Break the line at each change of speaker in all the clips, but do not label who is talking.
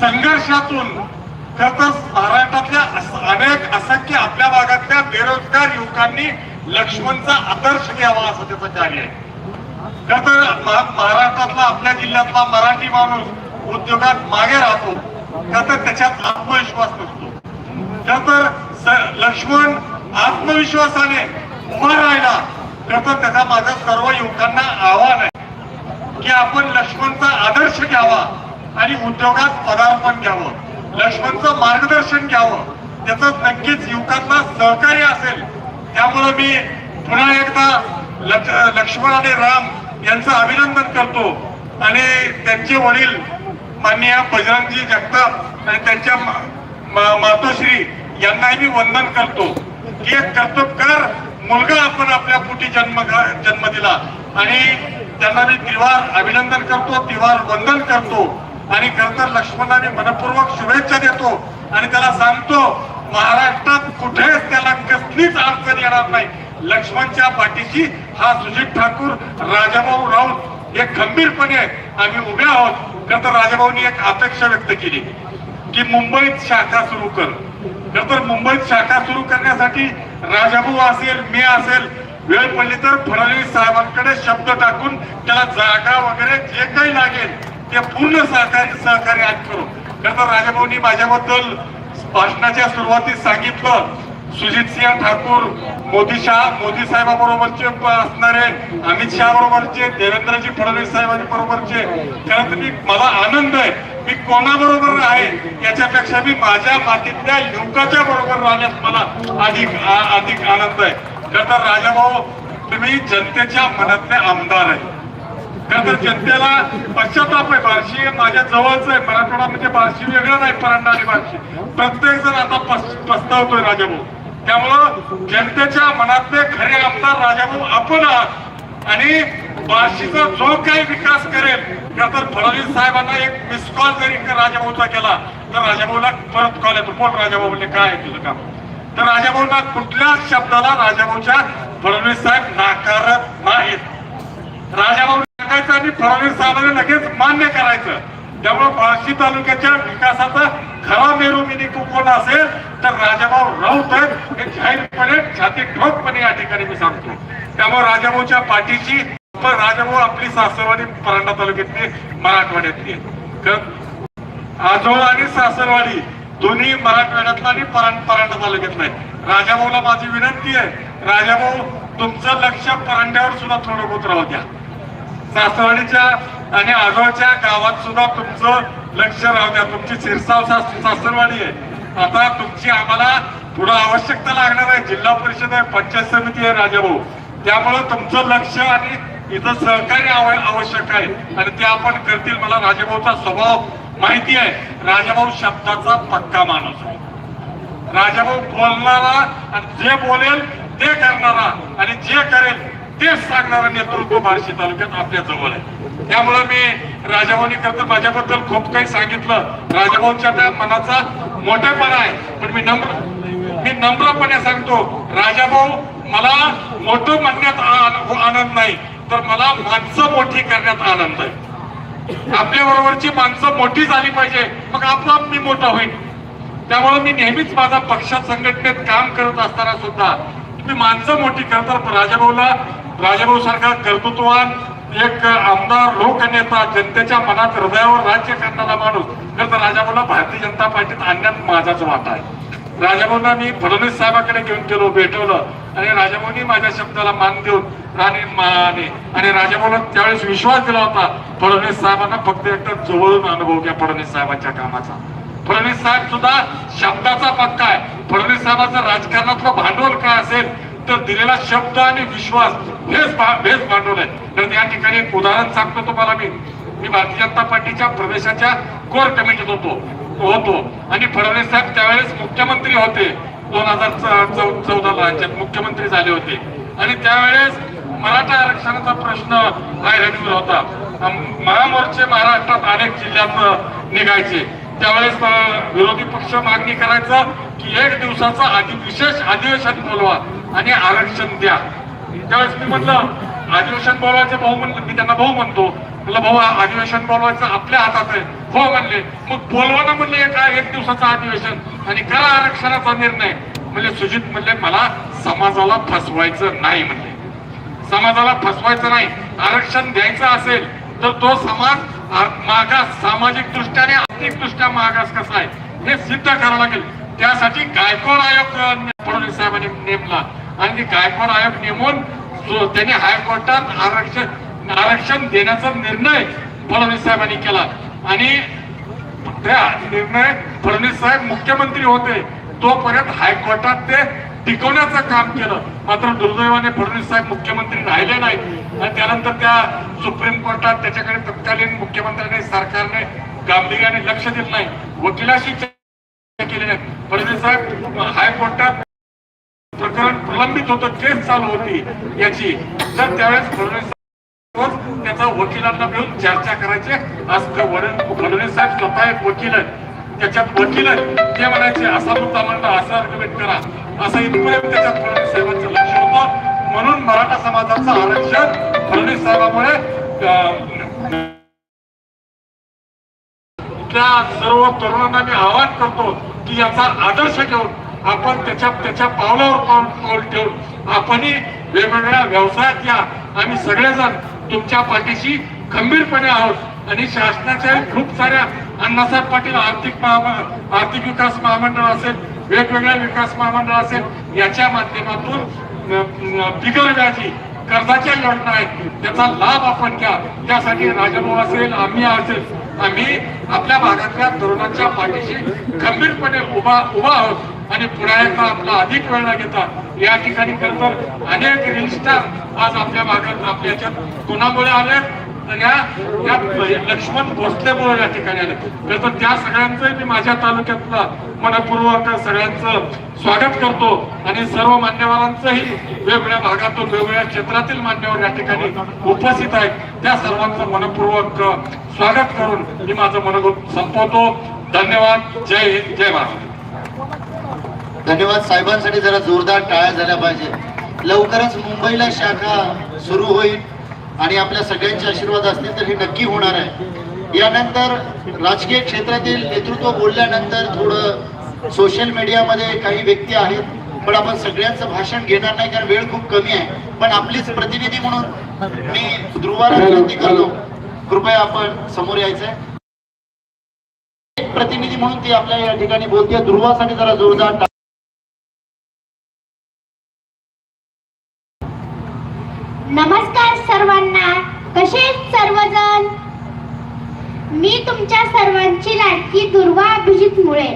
संघर्षातून खर तर महाराष्ट्रातल्या अनेक असंख्य आपल्या भागातल्या बेरोजगार युवकांनी लक्ष्मणचा आदर्श घ्यावा असं त्याचं कार्य आहे. खर तर महाराष्ट्रातला आपल्या जिल्ह्यातला मराठी माणूस उद्योगात मागे राहतो. खर तर त्याच्यात आत्मविश्वास नसतो. खर तर लक्ष्मण आत्मविश्वासाने उभा राहिला. खर तर त्याचा माझं सर्व युवकांना आव्हान आहे की आपण लक्ष्मणचा आदर्श घ्यावा. आणि उद्योगात पदार्पण घ्यावं. लक्ष्मणचं मार्गदर्शन घ्यावं. त्याचं नक्कीच युवकांना सहकार्य असेल. त्यामुळं मी पुन्हा एकदा लक्ष्मण आणि राम यांचं अभिनंदन करतो. आणि त्यांचे वडील माननीय बजरंगजी जगताप आणि त्यांच्या मा- मातोश्री यांनाही मी वंदन करतो. की एक कर्तबकार मुलगा आपण आपल्या पोटी जन्म जन्म दिला. आणि त्यांना मी तिवार अभिनंदन करतो तिवार वंदन करतो. आणि खर तर लक्ष्मणाने मनपूर्वक शुभेच्छा देतो आणि त्याला सांगतो महाराष्ट्रात कुठेच त्याला कसलीच अडचण येणार नाही. लक्ष्मणच्या पाठीशी हा सुजित ठाकूर राजाभाऊ राऊत हे खंबीरपणे आम्ही उभे आहोत. खर तर राजाभाऊनी एक अपेक्षा व्यक्त केली की मुंबईत शाखा सुरू कर. खर तर मुंबईत शाखा सुरू करण्यासाठी राजाभाऊ असेल मी असेल वेळ पडली तर फडणवीस साहेबांकडे शब्द टाकून त्याला जागा वगैरे जे काही लागेल ते पूर्ण सहकार्य सहकार्य आज करू खर तर राजाभाऊनी माझ्याबद्दल भाषणाच्या सुरुवातीस सांगितलं. सुजित सिंह ठाकूर मोदी शाह मोदी साहेबाबरोबरचे असणारे अमित शहा बरोबरचे देवेंद्रजी फडणवीस साहेबांबरोबरचे. खरं तर मी मला आनंद आहे. मी कोणाबरोबर आहे याच्यापेक्षा मी माझ्या मातीतल्या युवकाच्या बरोबर राहण्यास मला अधिक अधिक आनंद आहे. खरं तर राजाभाऊ तुम्ही जनतेच्या मनातले आमदार आहे. खरं तर जनतेला पश्चाताप आहे बार्शी. माझ्या जवळच आहे. मराठवाडा म्हणजे बार्शी. वेगळं नाही परांडा आणि बार्शी. प्रत्येक जण आता पस्तावतोय राजाभाऊ. त्यामुळं जनतेच्या मनातले खरे आमदार राजाभाऊ आपण आहात. आणि बार्शीचा जो काही विकास करेल किंवा तर फडणवीस साहेबांना एक मिस कॉल जरी राजाभाऊचा केला तर राजाभाऊला परत कॉल येतो. कोण राजाभाऊ म्हणजे काय केलं का काम? तर राजाभाऊना कुठल्याच शब्दाला राजाभाऊच्या फडणवीस साहेब नाकारत नाहीत. राजाभाऊ टाकायचं आणि फडणवीस साहेबांना लगेच मान्य करायचं. त्यामुळे बार्शी तालुक्याच्या विकासाचा खरा मेरू मिनी कोण असेल तर राजाभाऊ राऊत आहेत हे जाहीरपणे छाती ठोकपणे या ठिकाणी मी सांगतो. त्यामुळे राजाभाऊच्या पाठीची पण राजाभाऊ आपली सासरवाडी परांडा तालुक्यातली मराठवाड्यातली आजोळ आणि सासरवाडी दोन्ही मराठवाड्यातला आणि परां परांडा तालुक्यातला आहे राजाभाऊला माझी विनंती आहे राजाभाऊ तुमचं लक्ष परांड्यावर सुद्धा थोडं बहुत राहू द्या. सासवाडीच्या आणि आगावच्या गावात सुद्धा तुमचं लक्ष राहू द्या. तुमची शिरसाव सासरवाडी आहे. आता तुमची आम्हाला पुढं आवश्यकता लागणार आहे. जिल्हा परिषद आहे पंचायत समिती आहे राजाभाऊ. त्यामुळं तुमचं लक्ष आणि इथं सहकार्य आवश्यक आहे. आणि ते आपण करतील. मला राजाभाऊचा स्वभाव माहिती आहे. राजाभाऊ शब्दाचा पक्का माणूस आहे. राजाभाऊ बोलणारा आणि जे बोलेल ते करणारा आणि जे करेल तेच सांगणारा नेतृत्व बार्शी तालुक्यात आपल्या जवळ आहे. त्यामुळे मी राजाभाऊनी करतो माझ्याबद्दल खूप काही सांगितलं. राजाभाऊंच्या त्या मनाचा मोठेपणा आहे. पण मी नम्र मी नम्रपणे सांगतो राजाभाऊ मला मोठं म्हणण्यात आनंद नाही तर मला माणसं मोठी करण्यात आनंद आहे. आपल्या बरोबरची माणसं मोठी झाली पाहिजे मग आपोआप मी मोठा होईल त्यामुळे मी नेहमीच माझा पक्षात संघटनेत काम करत असताना सुद्धा मी माणसं मोठी करतात राजाभाऊला राजाभाऊ सारखा कर्तृत्ववान एक आमदार लोकनेता जनतेच्या मनात हृदयावर राज्य करणारा माणूस खरं तर राजाभाऊला भारतीय जनता पार्टीत आणण्यात माझाच वाटा आहे. राजाभाऊंना मी फडणवीस साहेबाकडे घेऊन गेलो भेटवलं आणि राजाभाऊनी माझ्या शब्दाला मान देऊन राणी माने आणि राजाभाऊला त्यावेळेस विश्वास दिला होता फडणवीस साहेबांना फक्त एकदा जवळून अनुभव घ्या फडणवीस साहेबांच्या कामाचा. फडणवीस साहेब सुद्धा शब्दाचा पक्का आहे. फडणवीस साहेबांचं राजकारणातलं भांडवल काय असेल तर दिलेला शब्द आणि विश्वास हेच हेच भांडवल आहे. तर या ठिकाणी एक उदाहरण सांगतो तुम्हाला मी. मी भारतीय जनता पार्टीच्या प्रदेशाच्या कोर कमिटीत होतो होतो. आणि फडणवीस साहेब त्यावेळेस मुख्यमंत्री होते. दोन हजार चौदा राज्यात मुख्यमंत्री झाले होते. आणि त्यावेळेस मराठा आरक्षणाचा प्रश्न हायराईटवर होता. महामोर्चे महाराष्ट्रात अनेक जिल्ह्यात निघायचे. त्यावेळेस विरोधी पक्ष मागणी करायचा की एक दिवसाचा आधी विशेष अधिवेशन बोलवा आणि आरक्षण द्या. त्यावेळेस मी म्हटलं अधिवेशन बोलवायचं भाऊ म्हणलं मी त्यांना भाऊ म्हणतो. म्हटलं भाऊ अधिवेशन बोलवायचं आपल्या हातात आहे. हो म्हणले. मग बोलवा ना म्हणले काय एक दिवसाचं अधिवेशन आणि करा आरक्षणाचा निर्णय. म्हणजे सुजित म्हणले मला समाजाला फसवायचं नाही म्हणले. समाजाला फसवायचं नाही. आरक्षण द्यायचं असेल तर तो समाज मागास सामाजिक दृष्ट्या आणि आर्थिक दृष्ट्या मागास कसा आहे हे सिद्ध करावं लागेल. त्यासाठी गायकवाड आयोग फडणवीस साहेबांनी नेमला. आणि ते गायकवाड आयोग नेमून त्यांनी हायकोर्टात आरक्षण आरक्षण देण्याचा निर्णय फडणवीस साहेबांनी केला. आणि त्या निर्णय फडणवीस साहेब मुख्यमंत्री होते. तोपर्यंत हायकोर्टात ते टिकवण्याचं काम केलं. मात्र दुर्दैवाने फडणवीस साहेब मुख्यमंत्री राहिले नाहीत. आणि त्यानंतर त्या सुप्रीम कोर्टात त्याच्याकडे तत्कालीन मुख्यमंत्र्यांनी सरकारने गांभीर्याने लक्ष दिलं नाही. वकिलाशी चर्चा केली नाही. फडणवीस साहेब हायकोर्टात प्रकरण प्रलंबित होतं केस चालू होती याची. तर त्यावेळेस फडणवीस त्याचा वकिलांना मिळून चर्चा करायचे. आज फडणवीस साहेब स्वतः एक वकील आहेत. त्याच्यात वकील ते म्हणायचे असा मुद्दा म्हणता असा आर्ग्युमेंट करा. असं इथपर्यंत त्याच्यात फडणवीस साहेबांचं लक्ष होतं. म्हणून मराठा समाजाचं आरक्षण फडणवीस साहेबामुळे त्या सर्व तरुणांना मी आवाहन करतो की याचा आदर्श घेऊन आपण त्याच्या त्याच्या पावलावर पाऊल पाऊल ठेवून आपणही वेगवेगळ्या व्यवसायात या. आम्ही सगळेजण तुमच्या पाठीशी खंबीरपणे आहोत आणि शासनाच्या खूप साऱ्या अण्णासाहेब पाटील आर्थिक आर्थिक विकास महामंडळ असेल वेगवेगळ्या विकास महामंडळ असेल याच्या माध्यमातून बिगर व्याजी कर्जाच्या योजना आहेत. त्याचा लाभ आपण घ्या. त्यासाठी राजभाऊ असेल आम्ही असेल आम्ही आपल्या भागातल्या तरुणांच्या पाठीशी खंबीरपणे उभा उभा आहोत. आणि पुन्हा एकदा आपला अधिक वेळ न घेता या ठिकाणी खरं तर अनेक रील स्टार आज आपल्या भागात आपल्या याच्यात कोणामुळे आले तर या लक्ष्मण भोसलेमुळे या ठिकाणी आले. तर त्या सगळ्यांचं मी माझ्या तालुक्यातला मनपूर्वक सगळ्यांचं स्वागत करतो आणि सर्व मान्यवरांचंही वेगवेगळ्या भागातून वेगवेगळ्या क्षेत्रातील मान्यवर या ठिकाणी उपस्थित आहेत. त्या सर्वांचं मनपूर्वक स्वागत करून मी माझं मनोगत संपवतो. धन्यवाद. जय हिंद. जय महाराष्ट्र
धन्यवाद. साहेबांसाठी जरा जोरदार टाळ्या झाल्या पाहिजे लवकरच मुंबईला शाखा सुरू होईल. आणि आपल्या सगळ्यांचे आशीर्वाद असतील तर हे नक्की होणार आहे. यानंतर राजकीय क्षेत्रातील नेतृत्व बोलल्यानंतर थोडं सोशल मीडियामध्ये काही व्यक्ती आहेत पण आपण सगळ्यांचं भाषण घेणार नाही कारण वेळ खूप कमी आहे. पण आपलीच प्रतिनिधी म्हणून मी ध्रुवाला विनंती करतो. कृपया आपण समोर यायचंय. प्रतिनिधी म्हणून ती आपल्या या ठिकाणी बोलते. ध्रुवासाठी जरा जोरदार
नमस्कार सर्वांना कसे सर्वजण? मी तुमच्या सर्वांची लाडकी दुर्वा अभिजित मुळे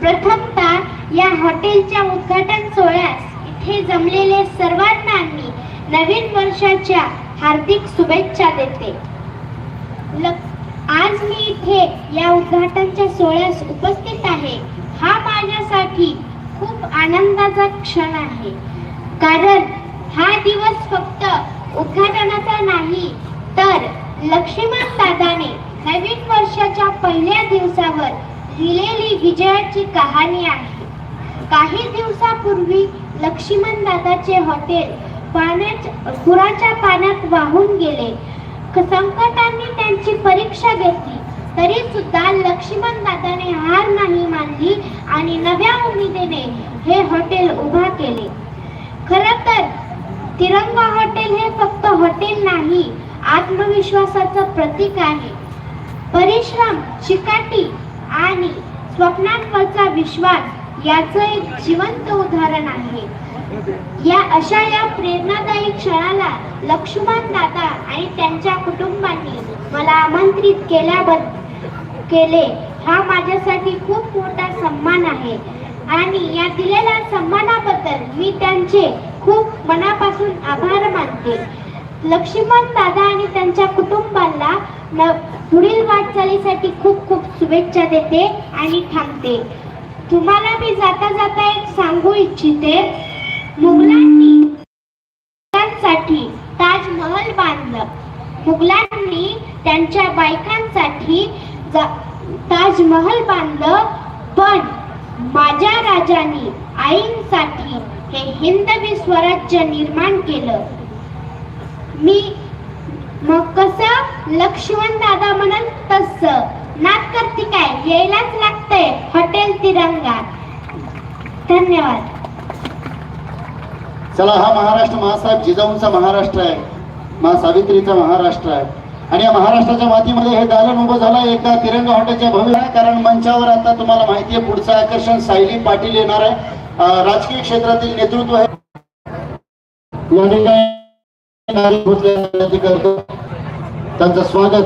प्रथमता या हॉटेलच्या उद्घाटन सोहळ्यास इथे जमलेले सर्वांना मी नवीन वर्षाच्या हार्दिक शुभेच्छा देते. आज मी इथे या उद्घाटनच्या सोहळ्यास उपस्थित आहे हा माझ्यासाठी खूप आनंदाचा क्षण आहे. कारण हा दिवस फक्त उद्घाटनाचा नाही तर लक्ष्मण दादाने नवीन वर्षाच्या पहिल्या दिवसावर लिहिलेली विजयाची कहाणी आहे. काही दिवसापूर्वी लक्ष्मण दादाचे हॉटेल पाण्याच्या पुराच्या पाण्यात वाहून गेले. संकटांनी त्यांची परीक्षा घेतली तरी सुद्धा लक्ष्मण दादाने हार नाही मानली आणि नव्या उमेदीने हे हॉटेल उभा केले. खर तर तिरंगा हॉटेल हे फक्त हॉटेल नाही आत्मविश्वासाचं प्रतीक आहे. परिश्रम चिकाटी आणि स्वप्नांवरचा विश्वास याचं एक जिवंत उदाहरण आहे. या अशा या प्रेरणादायी क्षणाला लक्ष्मण दादा आणि त्यांच्या कुटुंबांनी मला आमंत्रित केल्याबद्दल केले. हा माझ्यासाठी खूप मोठा सन्मान आहे. आणि या दिलेल्या सन्मानाबद्दल मी त्यांचे खूप मनापासून आभार मानते. लक्ष्मण दादा आणि त्यांच्या कुटुंबाला पुढील वाटचालीसाठी खूप खूप शुभेच्छा देते आणि थांबते. तुम्हाला मी जाता जाता एक सांगू इच्छिते. मुघलांनी ताजमहल बांधलं. मुघलांनी त्यांच्या बायकांसाठी ताजमहल बांधलं. पण माझ्या राजानी आईंसाठी हे हिंदवी स्वराज्य निर्माण केलं. मी मग कसं? लक्ष्मण दादा म्हणत तस. नाक करते काय? यायलाच लागतंय. हॉटेल तिरंगा. धन्यवाद.
चला हा महाराष्ट्र महासाहेब जिजाऊंचा महाराष्ट्र आहे. मा सावित्रीचा महाराष्ट्र आहे. आणि या महाराष्ट्राच्या मातीमध्ये हे दालन उभं झालं. एका तिरंगा हॉटेलच्या भव्य कारण मंचावर आता तुम्हाला माहिती आहे पुढचं आकर्षण सायली पाटील येणार आहे. राजकीय क्षेत्रातील नेतृत्व आहे. या ठिकाणी त्यांचं स्वागत